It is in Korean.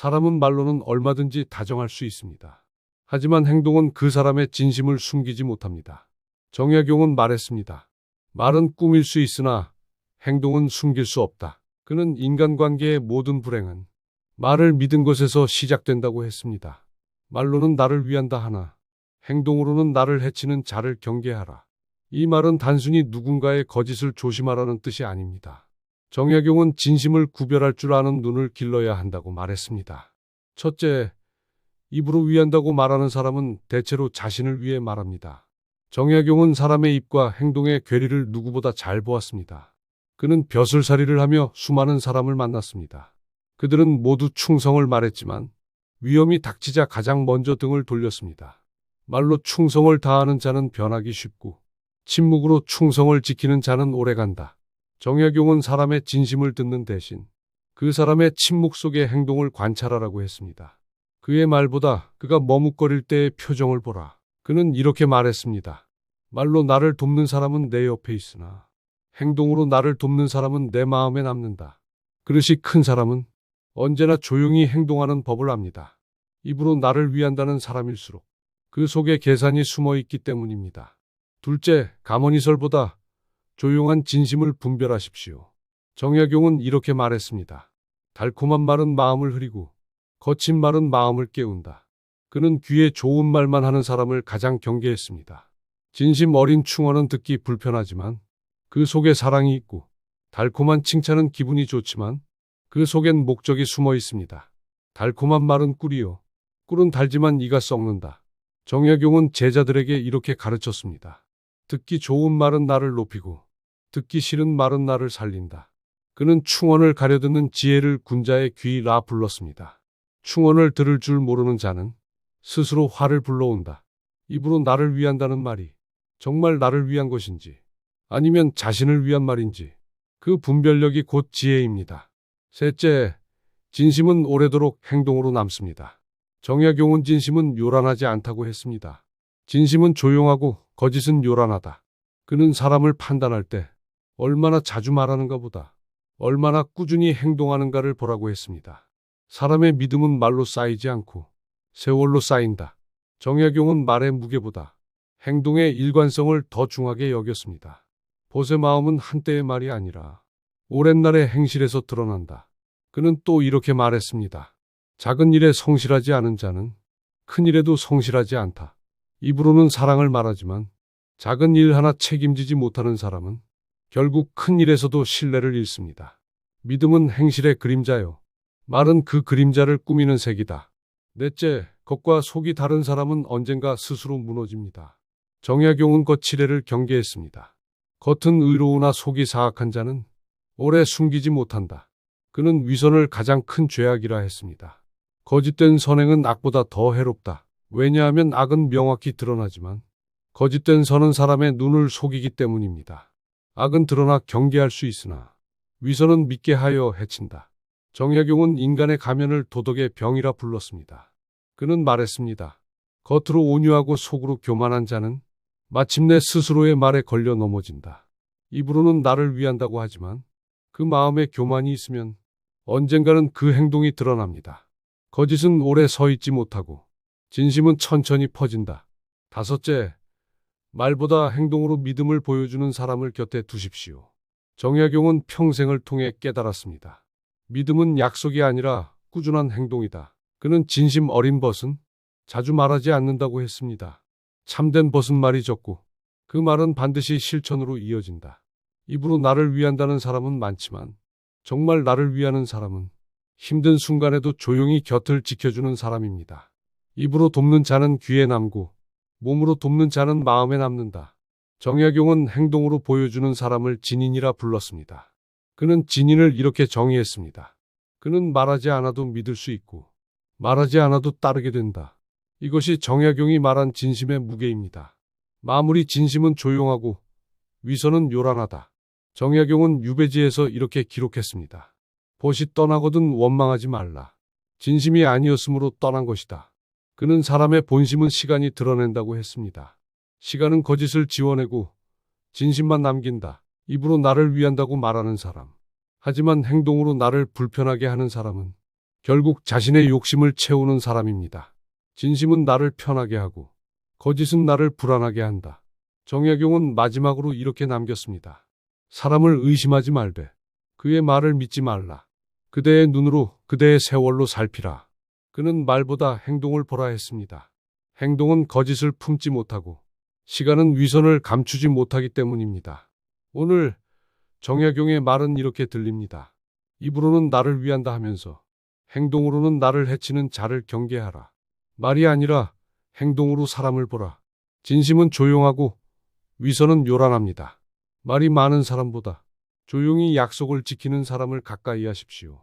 사람은 말로는 얼마든지 다정할 수 있습니다. 하지만 행동은 그 사람의 진심을 숨기지 못합니다. 정약용은 말했습니다. 말은 꾸밀 수 있으나 행동은 숨길 수 없다. 그는 인간관계의 모든 불행은 말을 믿은 것에서 시작된다고 했습니다. 말로는 나를 위한다 하나 행동으로는 나를 해치는 자를 경계하라. 이 말은 단순히 누군가의 거짓을 조심하라는 뜻이 아닙니다. 정약용은 진심을 구별할 줄 아는 눈을 길러야 한다고 말했습니다. 첫째, 입으로 위한다고 말하는 사람은 대체로 자신을 위해 말합니다. 정약용은 사람의 입과 행동의 괴리를 누구보다 잘 보았습니다. 그는 벼슬살이를 하며 수많은 사람을 만났습니다. 그들은 모두 충성을 말했지만 위험이 닥치자 가장 먼저 등을 돌렸습니다. 말로 충성을 다하는 자는 변하기 쉽고 침묵으로 충성을 지키는 자는 오래간다. 정약용은 사람의 진심을 듣는 대신 그 사람의 침묵 속의 행동을 관찰하라고 했습니다. 그의 말보다 그가 머뭇거릴 때의 표정을 보라. 그는 이렇게 말했습니다. 말로 나를 돕는 사람은 내 옆에 있으나 행동으로 나를 돕는 사람은 내 마음에 남는다. 그릇이 큰 사람은 언제나 조용히 행동하는 법을 압니다. 입으로 나를 위한다는 사람일수록 그 속에 계산이 숨어 있기 때문입니다. 둘째, 감언이설보다 조용한 진심을 분별하십시오. 정약용은 이렇게 말했습니다. 달콤한 말은 마음을 흐리고 거친 말은 마음을 깨운다. 그는 귀에 좋은 말만 하는 사람을 가장 경계했습니다. 진심 어린 충언은 듣기 불편하지만 그 속에 사랑이 있고 달콤한 칭찬은 기분이 좋지만 그 속엔 목적이 숨어 있습니다. 달콤한 말은 꿀이요. 꿀은 달지만 이가 썩는다. 정약용은 제자들에게 이렇게 가르쳤습니다. 듣기 좋은 말은 나를 높이고 듣기 싫은 말은 나를 살린다. 그는 충언을 가려듣는 지혜를 군자의 귀라 불렀습니다. 충언을 들을 줄 모르는 자는 스스로 화를 불러온다. 입으로 나를 위한다는 말이 정말 나를 위한 것인지 아니면 자신을 위한 말인지 그 분별력이 곧 지혜입니다. 셋째, 진심은 오래도록 행동으로 남습니다. 정약용은 진심은 요란하지 않다고 했습니다. 진심은 조용하고 거짓은 요란하다. 그는 사람을 판단할 때 얼마나 자주 말하는가 보다 얼마나 꾸준히 행동하는가를 보라고 했습니다. 사람의 믿음은 말로 쌓이지 않고 세월로 쌓인다. 정약용은 말의 무게보다 행동의 일관성을 더 중하게 여겼습니다. 보세 마음은 한때의 말이 아니라 오랜 날의 행실에서 드러난다. 그는 또 이렇게 말했습니다. 작은 일에 성실하지 않은 자는 큰 일에도 성실하지 않다. 입으로는 사랑을 말하지만 작은 일 하나 책임지지 못하는 사람은 결국 큰 일에서도 신뢰를 잃습니다. 믿음은 행실의 그림자요. 말은 그 그림자를 꾸미는 색이다. 넷째, 겉과 속이 다른 사람은 언젠가 스스로 무너집니다. 정약용은 거칠애를 경계했습니다. 겉은 의로우나 속이 사악한 자는 오래 숨기지 못한다. 그는 위선을 가장 큰 죄악이라 했습니다. 거짓된 선행은 악보다 더 해롭다. 왜냐하면 악은 명확히 드러나지만 거짓된 선은 사람의 눈을 속이기 때문입니다. 악은 드러나 경계할 수 있으나 위선은 믿게 하여 해친다. 정약용은 인간의 가면을 도덕의 병이라 불렀습니다. 그는 말했습니다. 겉으로 온유하고 속으로 교만한 자는 마침내 스스로의 말에 걸려 넘어진다. 입으로는 나를 위한다고 하지만 그 마음에 교만이 있으면 언젠가는 그 행동이 드러납니다. 거짓은 오래 서 있지 못하고 진심은 천천히 퍼진다. 다섯째, 말보다 행동으로 믿음을 보여주는 사람을 곁에 두십시오. 정약용은 평생을 통해 깨달았습니다. 믿음은 약속이 아니라 꾸준한 행동이다. 그는 진심 어린 벗은 자주 말하지 않는다고 했습니다. 참된 벗은 말이 적고 그 말은 반드시 실천으로 이어진다. 입으로 나를 위한다는 사람은 많지만 정말 나를 위하는 사람은 힘든 순간에도 조용히 곁을 지켜주는 사람입니다. 입으로 돕는 자는 귀에 남고 몸으로 돕는 자는 마음에 남는다. 정약용은 행동으로 보여주는 사람을 진인이라 불렀습니다. 그는 진인을 이렇게 정의했습니다. 그는 말하지 않아도 믿을 수 있고 말하지 않아도 따르게 된다. 이것이 정약용이 말한 진심의 무게입니다. 마무리 진심은 조용하고 위선은 요란하다. 정약용은 유배지에서 이렇게 기록했습니다. 벗이 떠나거든 원망하지 말라. 진심이 아니었으므로 떠난 것이다. 그는 사람의 본심은 시간이 드러낸다고 했습니다. 시간은 거짓을 지워내고 진심만 남긴다. 입으로 나를 위한다고 말하는 사람. 하지만 행동으로 나를 불편하게 하는 사람은 결국 자신의 욕심을 채우는 사람입니다. 진심은 나를 편하게 하고 거짓은 나를 불안하게 한다. 정약용은 마지막으로 이렇게 남겼습니다. 사람을 의심하지 말되 그의 말을 믿지 말라. 그대의 눈으로 그대의 세월로 살피라. 그는 말보다 행동을 보라 했습니다. 행동은 거짓을 품지 못하고 시간은 위선을 감추지 못하기 때문입니다. 오늘 정약용의 말은 이렇게 들립니다. 입으로는 나를 위한다 하면서 행동으로는 나를 해치는 자를 경계하라. 말이 아니라 행동으로 사람을 보라. 진심은 조용하고 위선은 요란합니다. 말이 많은 사람보다 조용히 약속을 지키는 사람을 가까이 하십시오.